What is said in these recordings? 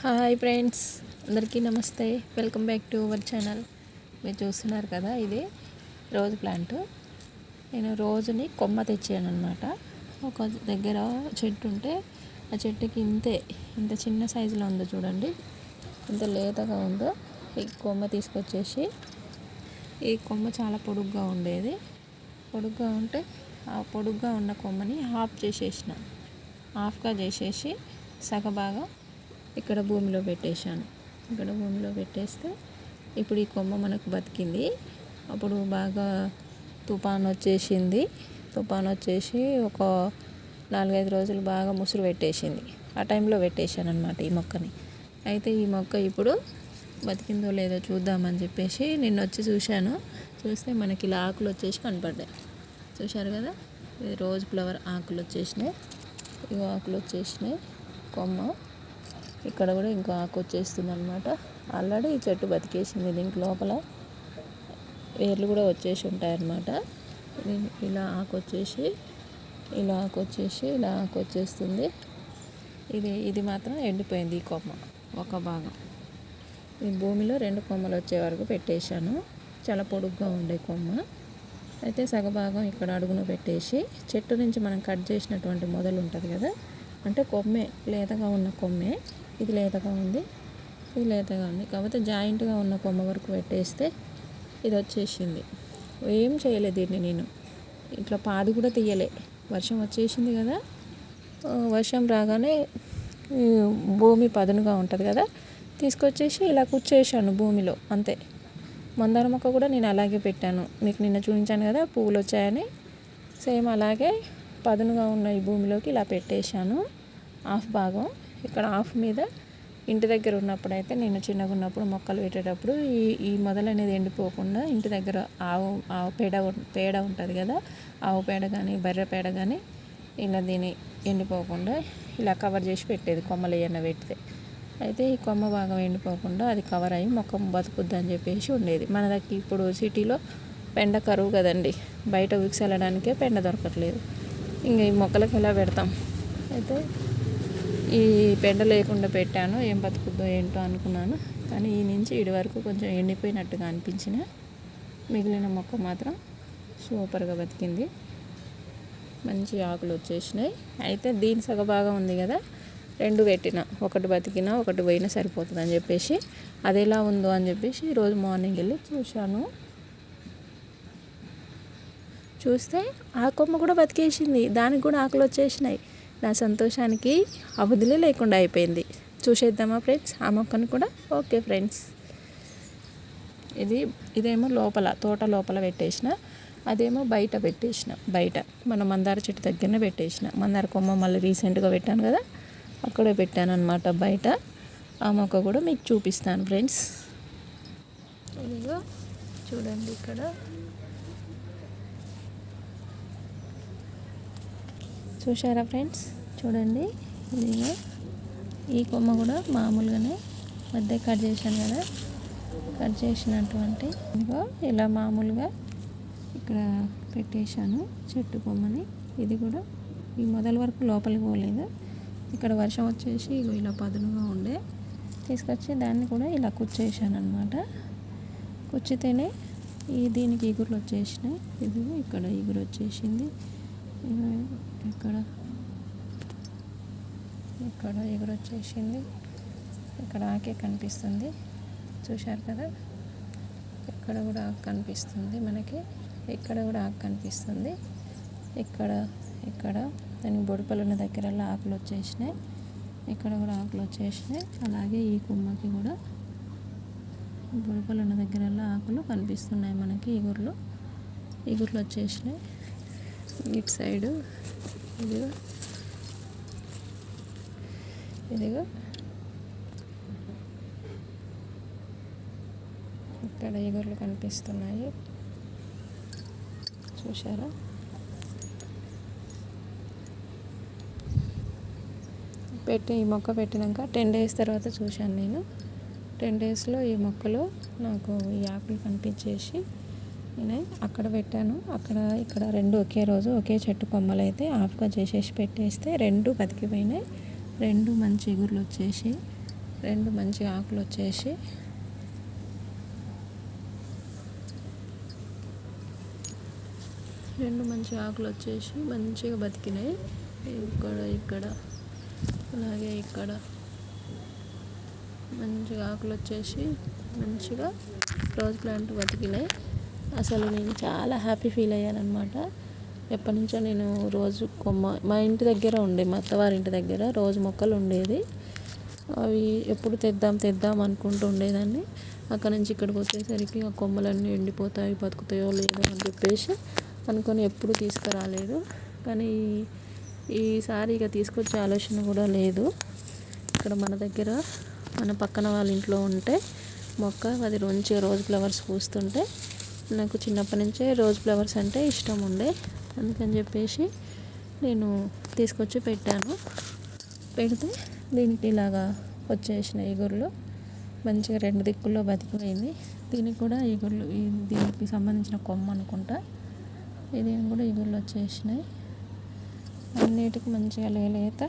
Hi friends అందరికీ నమస్తే. Welcome back to our channel. మీరు చూస్తున్నారు కదా ఇది రోజు ప్లాంట్. నేను రోజుని కొమ్మ తెచ్చాను అనమాట ఒక దగ్గర చెట్టు ఉంటే ఆ చెట్టుకి ఇంతే ఇంత చిన్న సైజులో ఉందో చూడండి. ఇంత లేతగా ఉందో ఈ కొమ్మ తీసుకొచ్చేసి ఈ కొమ్మ చాలా పొడుగ్గా ఉండేది. పొడుగ్గా ఉంటే ఆ పొడుగ్గా ఉన్న కొమ్మని హాఫ్ చేసేసిన. హాఫ్గా చేసేసి సగభాగం ఇక్కడ భూమిలో పెట్టేశాను. ఇక్కడ భూమిలో పెట్టేస్తే ఇప్పుడు ఈ కొమ్మ మనకు బతికింది. అప్పుడు బాగా తుఫాన్ వచ్చేసింది. తుఫాన్ వచ్చేసి ఒక నాలుగైదు రోజులు బాగా ముసురు పెట్టేసింది. ఆ టైంలో పెట్టేశాను అనమాట ఈ మొక్కని. అయితే ఈ మొక్క ఇప్పుడు బతికిందో లేదో చూద్దామని చెప్పేసి నిన్న వచ్చి చూశాను. చూస్తే మనకి ఇలా ఆకులు వచ్చేసి కనపడ్డాయి. చూశారు కదా? ఇది రోజ్ ఫ్లవర్ ఆకులు వచ్చేసినాయి. ఇవి ఆకులు వచ్చేసినాయి. కొమ్మ. ఇక్కడ కూడా ఇంకో ఆకు వచ్చేస్తుంది అనమాట ఆల్రెడీ ఈ చెట్టు బతికేసింది దీనికి లోపల. వేర్లు కూడా వచ్చేసి ఉంటాయన్నమాట. ఇలా ఆకు వచ్చేసి ఇలా ఆకు వచ్చేసి ఇలా ఆకు వచ్చేస్తుంది. ఇది ఇది మాత్రం ఎండిపోయింది ఈ కొమ్మ ఒక భాగం. ఈ భూమిలో రెండు కొమ్మలు వచ్చే వరకు పెట్టేశాను. చాలా పొడుగ్గా ఉండే కొమ్మ. అయితే సగభాగం ఇక్కడ అడుగున పెట్టేసి చెట్టు నుంచి మనం కట్ చేసినటువంటి మొదలు ఉంటుంది కదా? అంటే కొమ్మే లేతగా ఉన్న కొమ్మే. ఇది లేతగా ఉంది. ఇది లేతగా ఉంది. కాకపోతే జాయింట్గా ఉన్న కొమ్మ వరకు పెట్టేస్తే ఇది వచ్చేసింది. ఏం చేయలేదు దీన్ని నేను. ఇట్లా పాది కూడా తీయలే. వర్షం వచ్చేసింది కదా. వర్షం రాగానే భూమి పదునుగా ఉంటుంది కదా. తీసుకొచ్చేసి ఇలా కూర్చేసాను భూమిలో. అంతే. మందార మొక్క కూడా నేను అలాగే పెట్టాను. మీకు నిన్న చూపించాను కదా పువ్వులు వచ్చాయని సేమ్ అలాగే పదునుగా ఉన్న ఈ భూమిలోకి ఇలా పెట్టేశాను. హాఫ్ భాగం. ఇక్కడ హాఫ్ మీద ఇంటి దగ్గర ఉన్నప్పుడు అయితే నేను చిన్నగా ఉన్నప్పుడు మొక్కలు పెట్టేటప్పుడు ఈ ఈ మొదలు అనేది ఎండిపోకుండా ఇంటి దగ్గర ఆవు ఆవు పేడ పేడ ఉంటుంది కదా ఆవు పేడ కానీ బర్రె పేడ కానీ ఇలా దీని ఎండిపోకుండా ఇలా కవర్ చేసి పెట్టేది కొమ్మలు ఏమైనా పెడితే. అయితే ఈ కొమ్మ భాగం ఎండిపోకుండా అది కవర్ అయ్యి మొక్క బతుకుద్దని అని చెప్పేసి ఉండేది. మన దగ్గర ఇప్పుడు సిటీలో పెండ కరువు కదండి బయట విక్సెళ్ళడానికే పెండ దొరకట్లేదు. ఇంకా ఈ మొక్కలకు ఎలా పెడతాం? అయితే ఈ పెండ లేకుండా పెట్టాను. ఏం బతుకుద్దో ఏంటో అనుకున్నాను. కానీ ఈ నుంచి ఇడి వరకు కొంచెం ఎండిపోయినట్టుగా అనిపించిన మిగిలిన మొక్క మాత్రం సూపర్గా బతికింది. మంచి ఆకులు వచ్చేసినాయి. అయితే దీని సగభాగం ఉంది కదా రెండు పెట్టిన. ఒకటి బతికినా ఒకటి పోయినా సరిపోతుంది అని చెప్పేసి అది ఎలా ఉందో అని చెప్పేసి ఈరోజు మార్నింగ్ వెళ్ళి చూశాను. చూస్తే ఆ కొమ్మ కూడా బతికేసింది. దానికి కూడా ఆకులు వచ్చేసినాయి. నా సంతోషానికి అవధులే లేకుండా అయిపోయింది. చూసేద్దామా ఫ్రెండ్స్? ఆ మొక్కను కూడా? Okay friends. ఇది ఇదేమో లోపల తోట లోపల పెట్టేసిన. అదేమో బయట పెట్టేసిన. బయట. మన మందార చెట్టు దగ్గరనే పెట్టేసిన. మందార కొమ్మ మళ్ళీ రీసెంట్గా పెట్టాను కదా అక్కడే పెట్టాను అనమాట బయట. ఆ మొక్క కూడా మీకు చూపిస్తాను ఫ్రెండ్స్. చూడండి ఇక్కడ. చూసారా ఫ్రెండ్స్? చూడండి. ఇదిగో. ఈ కొమ్మ కూడా మామూలుగానే మధ్య కట్ చేశాను కదా. కట్ చేసినటువంటి ఇదిగో ఇలా మామూలుగా ఇక్కడ పెట్టేశాను చెట్టు కొమ్మని. ఇది కూడా ఈ మొదల వరకు లోపలికి పోలేదు. ఇక్కడ వర్షం వచ్చేసి ఇలా పదునుగా ఉండే. తీసుకొచ్చి దాన్ని కూడా ఇలా కుచ్చేసాను అనమాట కుచ్చితేనే ఈ దీనికి ఈగురులు వచ్చేసినాయి. ఇది ఇక్కడ ఈగురు వచ్చేసింది ఇక్కడ. ఇక్కడ ఎగురు వచ్చేసింది ఇక్కడ ఆకే కనిపిస్తుంది. చూశారు కదా? ఇక్కడ కూడా ఆకు కనిపిస్తుంది మనకి. ఇక్కడ కూడా ఆకు కనిపిస్తుంది. ఇక్కడ ఇక్కడ. దానికి బొడిపలున్న దగ్గర ఆకులు వచ్చేసినాయి. ఇక్కడ కూడా ఆకులు వచ్చేసినాయి. అలాగే ఈ కొమ్మకి కూడా బొడిపలున్న దగ్గర ఆకులు కనిపిస్తున్నాయి మనకి. ఈగుర్లు ఈగుర్లు వచ్చేసినాయి. ఇటు సైడు. ఇదిగో. ఇదిగో. ఇక్కడ ఎగురులు కనిపిస్తున్నాయి. చూసారా పెట్టి ఈ మొక్క పెట్టినాక టెన్ డేస్ తర్వాత చూశాను నేను. టెన్ డేస్లో ఈ మొక్కలో నాకు ఈ ఆకులు కనిపించేసి నేను అక్కడ పెట్టాను. అక్కడ ఇక్కడ రెండు ఒకే రోజు ఒకే చెట్టు కొమ్మలు అయితే ఆఫ్గా చేసేసి పెట్టేస్తే రెండు బతికిపోయినాయి. రెండు మంచి ఎగురులు వచ్చేసి రెండు మంచి ఆకులు వచ్చేసి. రెండు మంచి ఆకులు వచ్చేసి మంచిగా బతికినాయి. ఇక్కడ ఇక్కడ అలాగే ఇక్కడ. మంచిగా ఆకులు వచ్చేసి మంచిగా రోజ్ ప్లాంట్ బతికినాయి. అసలు నేను చాలా హ్యాపీ ఫీల్ అయ్యాను అనమాట ఎప్పటి నుంచో నేను రోజు కొమ్మ మా ఇంటి దగ్గర ఉండే మా అత్తవారి ఇంటి దగ్గర రోజు మొక్కలు ఉండేది. అవి ఎప్పుడు తెద్దాం తెద్దాం అనుకుంటూ ఉండేదాన్ని. అక్కడ నుంచి ఇక్కడికి వచ్చేసరికి ఆ కొమ్మలన్నీ ఎండిపోతాయి బతుకుతాయో లేదో అని చెప్పేసి అనుకొని ఎప్పుడు తీసుకురాలేదు. కానీ ఈసారి ఇక తీసుకొచ్చే ఆలోచన కూడా లేదు. ఇక్కడ మన దగ్గర మన పక్కన వాళ్ళ ఇంట్లో ఉంటే మొక్క అది మంచిగా రోజు ఫ్లవర్స్ పూస్తుంటే నాకు చిన్నప్పటి నుంచే రోజ్ ఫ్లవర్స్ అంటే ఇష్టం ఉండే. అందుకని చెప్పేసి నేను తీసుకొచ్చి పెట్టాను. పెడితే దీనికి ఇలాగా వచ్చేసిన ఈగుర్లు మంచిగా రెండు దిక్కుల్లో బతికిపోయింది. దీనికి కూడా ఈగుర్లు దీనికి సంబంధించిన కొమ్మ అనుకుంటా. ఇది కూడా ఈగుర్లు వచ్చేసినాయి. అన్నిటికీ మంచిగా లేలేత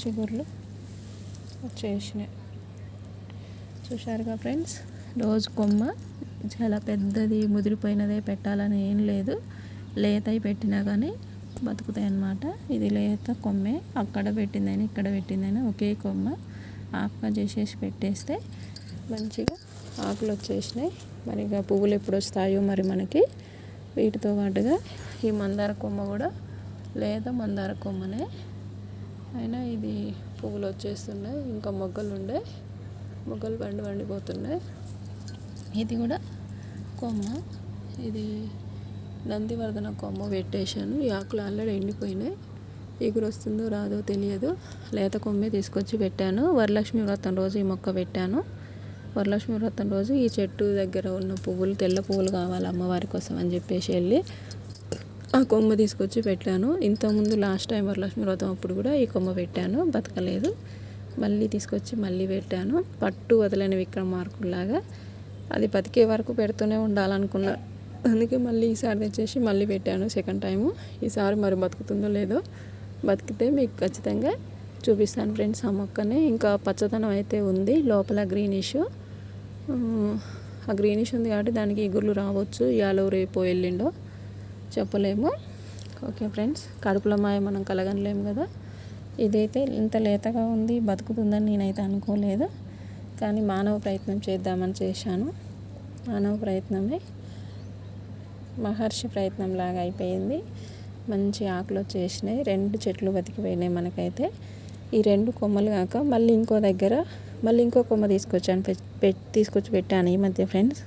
చిగుర్లు వచ్చేసినాయి. చూశారుగా ఫ్రెండ్స్? రోజు కొమ్మ. చాలా పెద్దది ముదిరిపోయినదే పెట్టాలని ఏం లేదు. లేతవి పెట్టినా కానీ బతుకుతాయి అన్నమాట ఇది లేత కొమ్మే. అక్కడ పెట్టిందని ఇక్కడ పెట్టిందని ఒకే కొమ్మ ఆకుగా చేసేసి పెట్టేస్తే మంచిగా ఆకులు వచ్చేసినాయి. మరి ఇక పువ్వులు ఎప్పుడు వస్తాయో మరి మనకి వీటితో పాటుగా ఈ మందార కొమ్మ కూడా లేదా మందార కొమ్మనే. అయినా ఇది పువ్వులు వచ్చేస్తున్నాయి ఇంకా మొగ్గలు ఉండే మొగ్గలు బండి పండిపోతున్నాయి ఇది కూడా కొమ్మ ఇది నందివర్ధన కొమ్మ పెట్టేశాను. ఈ ఆకులు ఆల్రెడీ ఎండిపోయినాయి. ఎగురు వస్తుందో రాదో తెలియదు. లేత కొమ్మే తీసుకొచ్చి పెట్టాను. వరలక్ష్మి వ్రతం రోజు ఈ మొక్క పెట్టాను. వరలక్ష్మి వ్రతం రోజు ఈ చెట్టు దగ్గర ఉన్న పువ్వులు తెల్ల పువ్వులు కావాలి అమ్మవారి కోసం అని చెప్పేసి వెళ్ళి ఆ కొమ్మ తీసుకొచ్చి పెట్టాను. ఇంతకుముందు లాస్ట్ టైం వరలక్ష్మి వ్రతం అప్పుడు కూడా ఈ కొమ్మ పెట్టాను. బతకలేదు. మళ్ళీ తీసుకొచ్చి మళ్ళీ పెట్టాను. పట్టు వదలని విక్రమార్కుల్లాగా అది బతికే వరకు పెడుతూనే ఉండాలనుకున్నా. అందుకే మళ్ళీ ఈసారి తెచ్చేసి మళ్ళీ పెట్టాను సెకండ్ టైము ఈసారి మరి బతుకుతుందో లేదో బతికితే మీకు ఖచ్చితంగా చూపిస్తాను ఫ్రెండ్స్ ఆ మొక్కని. ఇంకా పచ్చదనం అయితే ఉంది లోపల గ్రీనిష్ ఆ గ్రీనిష్ ఉంది కాబట్టి దానికి ఇగుర్లు రావచ్చు. యాలో రేపు వెళ్ళిండో చెప్పలేము. ఓకే ఫ్రెండ్స్ కడుపులో మాయ మనం కలగనలేము కదా. ఇదైతే ఇంత లేతగా ఉంది బతుకుతుందని నేనైతే అనుకోలేదు. కానీ మానవ ప్రయత్నం చేద్దామని చేశాను. మానవ ప్రయత్నమే మహర్షి ప్రయత్నం లాగా అయిపోయింది. మంచి ఆకులు వచ్చేసినాయి. రెండు చెట్లు బతికిపోయినాయి మనకైతే. ఈ రెండు కొమ్మలు కాక మళ్ళీ ఇంకో దగ్గర మళ్ళీ ఇంకో కొమ్మ తీసుకొచ్చాను. తీసుకొచ్చి పెట్టాను ఈ మధ్య ఫ్రెండ్స్.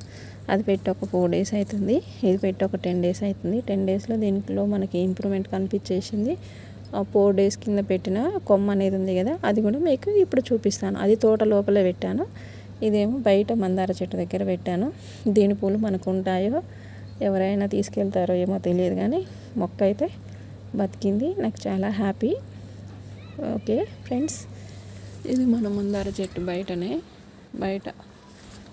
అది పెట్టి ఒక ఫోర్ డేస్ అవుతుంది. ఇది పెట్టి ఒక టెన్ డేస్ అవుతుంది. టెన్ డేస్లో దీంట్లో మనకి ఇంప్రూవ్మెంట్ కనిపించేసింది. ఫోర్ డేస్ కింద పెట్టిన కొమ్మ అనేది ఉంది కదా అది కూడా మీకు ఇప్పుడు చూపిస్తాను. అది తోట లోపలే పెట్టాను. ఇదేమో బయట మందార చెట్టు దగ్గర పెట్టాను. దీని పూలు మనకు ఉంటాయో ఎవరైనా తీసుకెళ్తారో ఏమో తెలియదు కానీ మొక్క అయితే బతికింది. నాకు చాలా హ్యాపీ. ఓకే ఫ్రెండ్స్ ఇది మన మందార చెట్టు బయటనే. బయట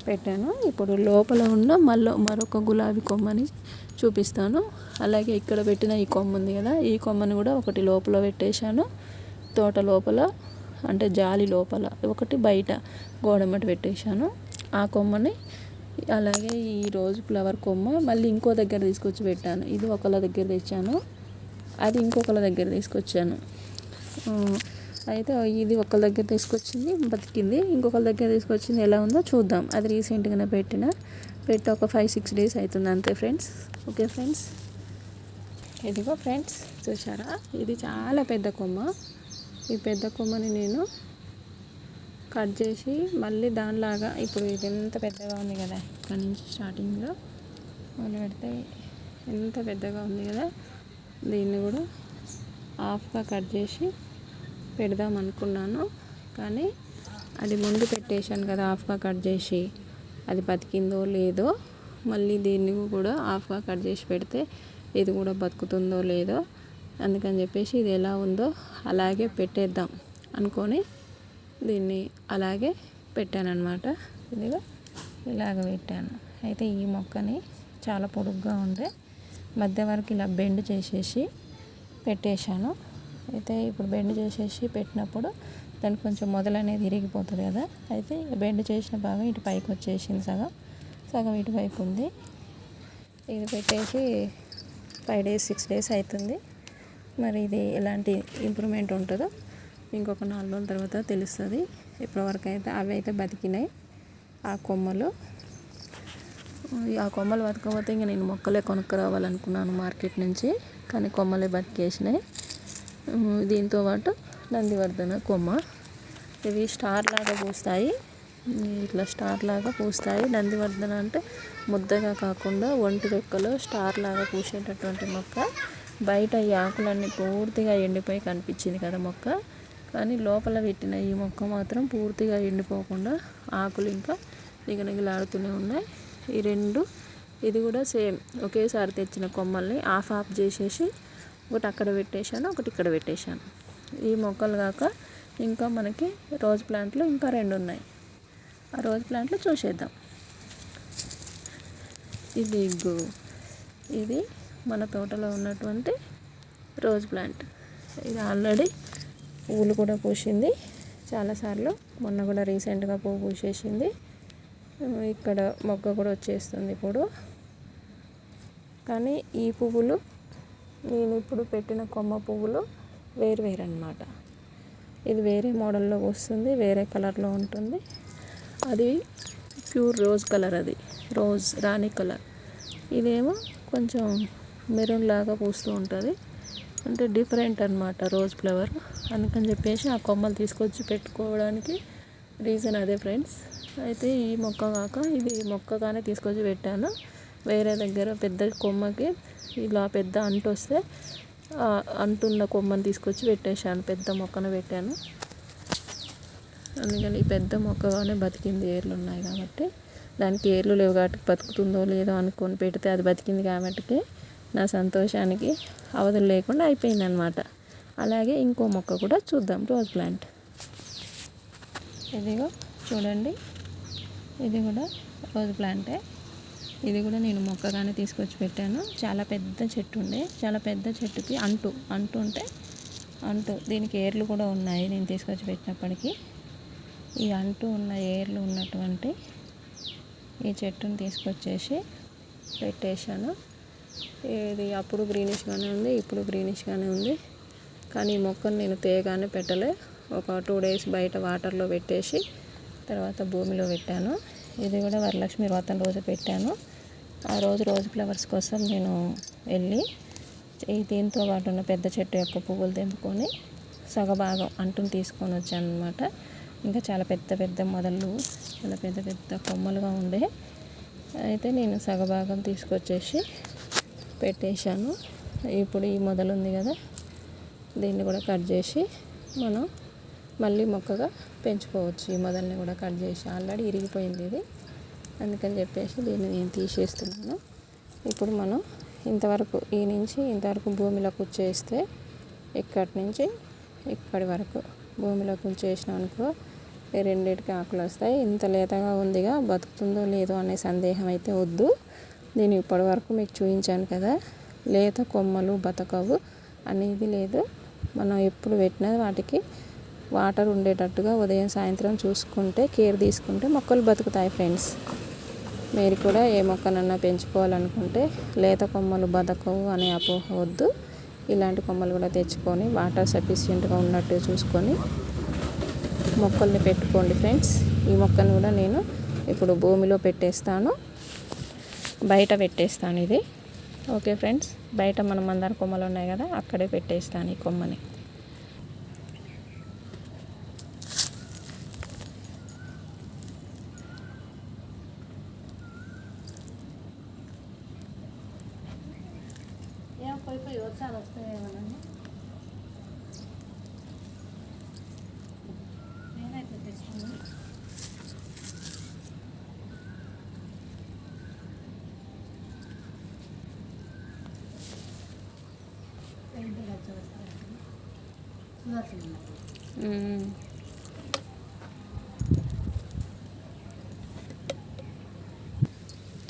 పెట్టాను. ఇప్పుడు లోపల ఉన్న మళ్ళీ మరొక గులాబీ కొమ్మని చూపిస్తాను. అలాగే ఇక్కడ పెట్టిన ఈ కొమ్మ ఉంది కదా ఈ కొమ్మని కూడా ఒకటి లోపల పెట్టేశాను. తోట లోపల అంటే జాలి లోపల ఒకటి బయట గోడమట్టి పెట్టేశాను. ఆ కొమ్మని అలాగే ఈ రోజు ఫ్లవర్ కొమ్మ మళ్ళీ ఇంకో దగ్గర తీసుకొచ్చి పెట్టాను. ఇది ఒకళ్ళ దగ్గర తెచ్చాను. అది ఇంకొకళ్ళ దగ్గర తీసుకొచ్చాను. అయితే ఇది ఒకళ్ళ దగ్గర తీసుకొచ్చింది బతికింది. ఇంకొకళ్ళ దగ్గర తీసుకొచ్చింది ఎలా ఉందో చూద్దాం. అది రీసెంట్గానే పెట్టిన. పెట్టి ఒక ఫైవ్ సిక్స్ డేస్ అవుతుంది అంతే ఫ్రెండ్స్ ఓకే ఫ్రెండ్స్ ఇదిగో ఫ్రెండ్స్ చూసారా ఇది చాలా పెద్ద కొమ్మ. ఈ పెద్ద కొమ్మని నేను కట్ చేసి మళ్ళీ దానిలాగా ఇప్పుడు ఇది ఎంత పెద్దగా ఉంది కదా ఇక్కడ నుంచి స్టార్టింగ్లో మొదలు పెడితే ఎంత పెద్దగా ఉంది కదా దీన్ని కూడా హాఫ్గా కట్ చేసి పెడదాం అనుకున్నాను. కానీ అది ముందు పెట్టేశాను కదా హాఫ్గా కట్ చేసి. అది బతికిందో లేదో మళ్ళీ దీన్ని కూడా హాఫ్గా కట్ చేసి పెడితే ఇది కూడా బతుకుతుందో లేదో అందుకని చెప్పేసి ఇది ఎలా ఉందో అలాగే పెట్టేద్దాం అనుకొని దీన్ని అలాగే పెట్టాను ఇదిగా ఇలాగ పెట్టాను. అయితే ఈ మొక్కని చాలా పొడుగ్గా ఉండే మధ్య వరకు ఇలా బెండ్ చేసేసి పెట్టేశాను. అయితే ఇప్పుడు బెండ్ చేసేసి పెట్టినప్పుడు దానికి కొంచెం మొదలు అనేది ఇరిగిపోతుంది కదా. అయితే బెండ్ చేసిన భాగం ఇటు పైకి వచ్చేసింది సగం. సగం ఇటువైపు ఉంది. ఇది పెట్టేసి ఫైవ్ డేస్ సిక్స్ డేస్ అవుతుంది మరి ఇది ఎలాంటి ఇంప్రూవ్మెంట్ ఉంటుందో ఇంకొక నాలుగు రోజుల తర్వాత తెలుస్తుంది. ఇప్పటివరకు అయితే అవి అయితే బతికినాయి. ఆ కొమ్మలు. ఆ కొమ్మలు బతకపోతే ఇంక నేను మొక్కలే కొనుక్కురావాలనుకున్నాను మార్కెట్ నుంచి. కానీ కొమ్మలే బతికేసినాయి. దీంతో పాటు నందివర్ధన కొమ్మ. ఇవి స్టార్ లాగా పూస్తాయి. ఇట్లా స్టార్ లాగా పూస్తాయి. నందివర్ధన అంటే ముద్దగా కాకుండా ఒంటి రెక్కలో స్టార్ లాగా పూసేటటువంటి మొక్క. బయట ఈ ఆకులన్నీ పూర్తిగా ఎండిపోయి కనిపించింది కదా మొక్క. కానీ లోపల పెట్టిన ఈ మొక్క మాత్రం పూర్తిగా ఎండిపోకుండా ఆకులు ఇంకా నిగనిగలాడుతూనే ఉన్నాయి. ఈ రెండు ఇది కూడా సేమ్ ఒకేసారి తెచ్చిన కొమ్మల్ని ఆఫ్ ఆఫ్ చేసేసి ఒకటి అక్కడ పెట్టేశాను ఒకటి ఇక్కడ పెట్టేశాను. ఈ మొక్కలు కాక ఇంకా మనకి రోజ్ ప్లాంట్లు ఇంకా రెండు ఉన్నాయి. ఆ రోజ్ ప్లాంట్లు చూసేద్దాం. ఇది ఇది మన తోటలో ఉన్నటువంటి రోజ్ ప్లాంట్. ఇది ఆల్రెడీ పువ్వులు కూడా పూసింది. చాలాసార్లు మొన్న కూడా రీసెంట్గా పువ్వు పూసేసింది. ఇక్కడ మొగ్గ కూడా వచ్చేస్తుంది ఇప్పుడు. కానీ ఈ పువ్వులు నేను ఇప్పుడు పెట్టిన కొమ్మ పువ్వులు వేరు వేరు అనమాట ఇది వేరే మోడల్లో వస్తుంది వేరే కలర్లో ఉంటుంది. అది ప్యూర్ రోజ్ కలర్ అది రోజ్ రాణి కలర్. ఇదేమో కొంచెం మెరూన్ లాగా పూస్తూ ఉంటుంది. అంటే డిఫరెంట్ అనమాట రోజ్ ఫ్లవర్. అందుకని చెప్పేసి ఆ కొమ్మలు తీసుకొచ్చి పెట్టుకోవడానికి రీజన్ అదే ఫ్రెండ్స్. అయితే ఈ మొక్క కాక ఇది మొక్కగానే తీసుకొచ్చి పెట్టాను. వేరే దగ్గర పెద్ద కొమ్మకి ఇలా పెద్ద అంటు వస్తే అంటున్న కొమ్మని తీసుకొచ్చి పెట్టేశాను. పెద్ద మొక్కను పెట్టాను. అందుకని ఈ పెద్ద మొక్కగానే బతికింది. ఏర్లు ఉన్నాయి కాబట్టి. దానికి ఏర్లు లేవు కాబట్టి బతుకుతుందో లేదో అనుకొని పెడితే అది బతికింది కాబట్టి నా సంతోషానికి అవధులు లేకుండా అయిపోయింది అనమాట అలాగే ఇంకో మొక్క కూడా చూద్దాం. Rose plant. ఇదిగో చూడండి. ఇది కూడా రోజ్ ప్లాంటే. ఇది కూడా నేను మొక్కగానే తీసుకొచ్చి పెట్టాను. చాలా పెద్ద చెట్టు ఉండే. చాలా పెద్ద చెట్టుకి అంటు. అంటు ఉంటే అంటు. దీనికి ఏర్లు కూడా ఉన్నాయి నేను తీసుకొచ్చి పెట్టినప్పటికీ. ఈ అంటు ఉన్న ఏర్లు ఉన్నటువంటి ఈ చెట్టుని తీసుకొచ్చేసి పెట్టేశాను. ఇది అప్పుడు గ్రీనిష్గానే ఉంది ఇప్పుడు గ్రీనిష్గానే ఉంది. కానీ ఈ మొక్కను నేను తేగానే పెట్టలే. ఒక టూ డేస్ బయట వాటర్లో పెట్టేసి తర్వాత భూమిలో పెట్టాను. ఇది కూడా వరలక్ష్మి వ్రతం రోజు పెట్టాను. ఆ రోజు రోజు ఫ్లవర్స్ కోసం నేను వెళ్ళి దీంతో పాటు ఉన్న పెద్ద చెట్టు యొక్క పువ్వులు తెంపుకొని సగభాగం అంటుని తీసుకొని వచ్చాను అనమాట ఇంకా చాలా పెద్ద పెద్ద మొదలు చాలా పెద్ద పెద్ద కొమ్మలుగా ఉండే. అయితే నేను సగభాగం తీసుకొచ్చేసి పెట్టేశాను. ఇప్పుడు ఈ మొదలు ఉంది కదా దీన్ని కూడా కట్ చేసి మనం మళ్ళీ మొక్కగా పెంచుకోవచ్చు. ఈ మొదల్ని కూడా కట్ చేసి ఆల్రెడీ ఇరిగిపోయింది ఇది. అందుకని చెప్పేసి దీన్ని నేను తీసేస్తున్నాను. ఇప్పుడు మనం ఇంతవరకు ఈ నుంచి ఇంతవరకు భూమిలో కూర్చేస్తే ఇక్కడి నుంచి ఇక్కడి వరకు భూమిలో కూర్చేసినాం అనుకో రెండింటికి ఆకులు వస్తాయి. ఇంత లేతగా ఉందిగా బతుకుతుందో లేదో అనే సందేహం అయితే వద్దు. నేను ఇప్పటి వరకు మీకు చూపించాను కదా లేత కొమ్మలు బతకవు అనేది లేదు. మనం ఎప్పుడు పెట్టినది వాటికి వాటర్ ఉండేటట్టుగా ఉదయం సాయంత్రం చూసుకుంటే కేర్ తీసుకుంటే మొక్కలు బతుకుతాయి ఫ్రెండ్స్. మీరు కూడా ఏ మొక్కనన్నా పెంచుకోవాలనుకుంటే లేత కొమ్మలు బతకవు అనే అపోహ వద్దు. ఇలాంటి కొమ్మలు కూడా తెచ్చుకొని వాటర్ సఫిషియెంట్గా ఉన్నట్టు చూసుకొని మొక్కల్ని పెట్టుకోండి ఫ్రెండ్స్. ఈ మొక్కను కూడా నేను ఇప్పుడు భూమిలో పెట్టేస్తాను. బయట పెట్టేస్తాను ఇది. ఓకే ఫ్రెండ్స్ బయట మనం మందార కొమ్మలు ఉన్నాయి కదా అక్కడే పెట్టేస్తాను ఈ కొమ్మని.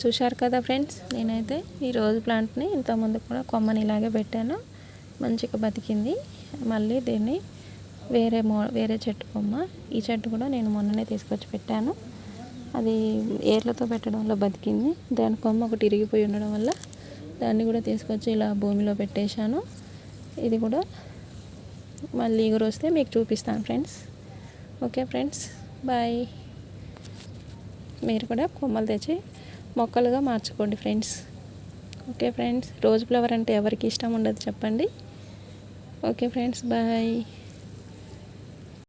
చూశారు కదా ఫ్రెండ్స్ నేనైతే ఈ రోజు ప్లాంట్ని ఇంతకుముందు కూడా కొమ్మని ఇలాగే పెట్టాను. మంచిగా బతికింది. మళ్ళీ దీన్ని వేరే మో వేరే చెట్టు కొమ్మ ఈ చెట్టు కూడా నేను మొన్ననే తీసుకొచ్చి పెట్టాను. అది ఏర్లతో పెట్టడం వల్ల బతికింది. దాని కొమ్మ ఒకటి ఇరిగిపోయి ఉండడం వల్ల దాన్ని కూడా తీసుకొచ్చి ఇలా భూమిలో పెట్టేశాను. ఇది కూడా మళ్ళీ ఇగురు వస్తే మీకు చూపిస్తాను ఫ్రెండ్స్. Okay friends bye. మీరు కూడా కొమ్మలు తెచ్చి మొక్కలుగా మార్చుకోండి friends. Okay friends rose flower అంటే ఎవరికి ఇష్టం ఉండదు చెప్పండి. Okay friends bye.